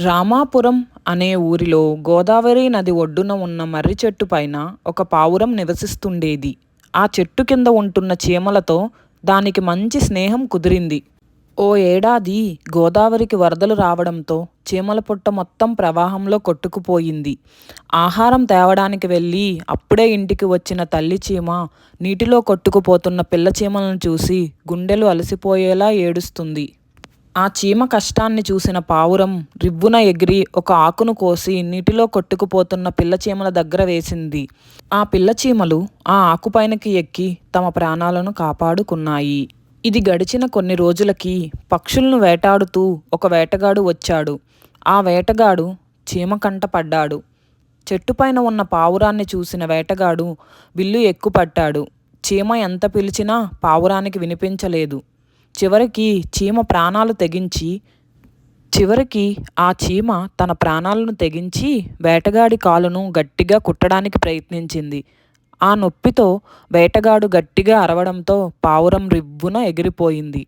రామాపురం అనే ఊరిలో గోదావరి నది ఒడ్డున ఉన్న మర్రి చెట్టు పైన ఒక పావురం నివసిస్తుండేది. ఆ చెట్టు కింద ఉంటున్న చీమలతో దానికి మంచి స్నేహం కుదిరింది. ఓ ఏడాది గోదావరికి వరదలు రావడంతో చీమల పుట్ట మొత్తం ప్రవాహంలో కొట్టుకుపోయింది. ఆహారం తేవడానికి వెళ్ళి అప్పుడే ఇంటికి వచ్చిన తల్లి చీమ నీటిలో కొట్టుకుపోతున్న పిల్ల చీమలను చూసి గుండెలు అలసిపోయేలా ఏడుస్తుంది. ఆ చీమ కష్టాన్ని చూసిన పావురం రివ్వున ఎగిరి ఒక ఆకును కోసి నీటిలో కొట్టుకుపోతున్న పిల్ల చీమల దగ్గర వేసింది. ఆ పిల్ల చీమలు ఆ ఆకుపైనకి ఎక్కి తమ ప్రాణాలను కాపాడుకున్నాయి. ఇది గడిచిన కొన్ని రోజులకి పక్షులను వేటాడుతూ ఒక వేటగాడు వచ్చాడు. ఆ వేటగాడు చీమ కంట పడ్డాడు. చెట్టుపైన ఉన్న పావురాన్ని చూసిన వేటగాడు విల్లు ఎక్కుపట్టాడు. చీమ ఎంత పిలిచినా పావురానికి వినిపించలేదు. చివరికి చీమ ప్రాణాలు తెగించి చివరికి ఆ చీమ తన ప్రాణాలను తెగించి వేటగాడి కాలును గట్టిగా కుట్టడానికి ప్రయత్నించింది. ఆ నొప్పితో వేటగాడు గట్టిగా అరవడంతో పావురం రివ్వున ఎగిరిపోయింది.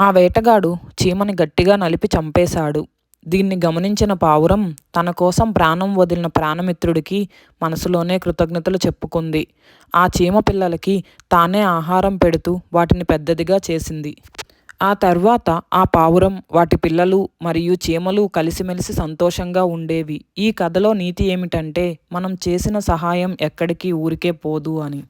ఆ వేటగాడు చీమని గట్టిగా నలిపి చంపేశాడు. దీన్ని గమనించిన పావురం తన కోసం ప్రాణం వదిలిన ప్రాణమిత్రుడికి మనసులోనే కృతజ్ఞతలు చెప్పుకుంది. ఆ చీమ పిల్లలకి తానే ఆహారం పెడుతూ వాటిని పెద్దదిగా చేసింది. ఆ తర్వాత ఆ పావురం వాటి పిల్లలు మరియు చీమలు కలిసిమెలిసి సంతోషంగా ఉండేవి. ఈ కథలో నీతి ఏమిటంటే మనం చేసిన సహాయం ఎక్కడికి ఊరికే పోదు అని.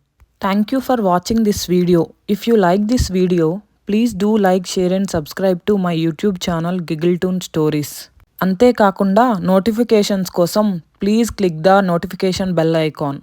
Thank you for watching this video if you like this video please do like share and subscribe to my YouTube channel giggle toon stories అంతేకాకుండా నోటిఫికేషన్స్ కోసం please click the notification bell icon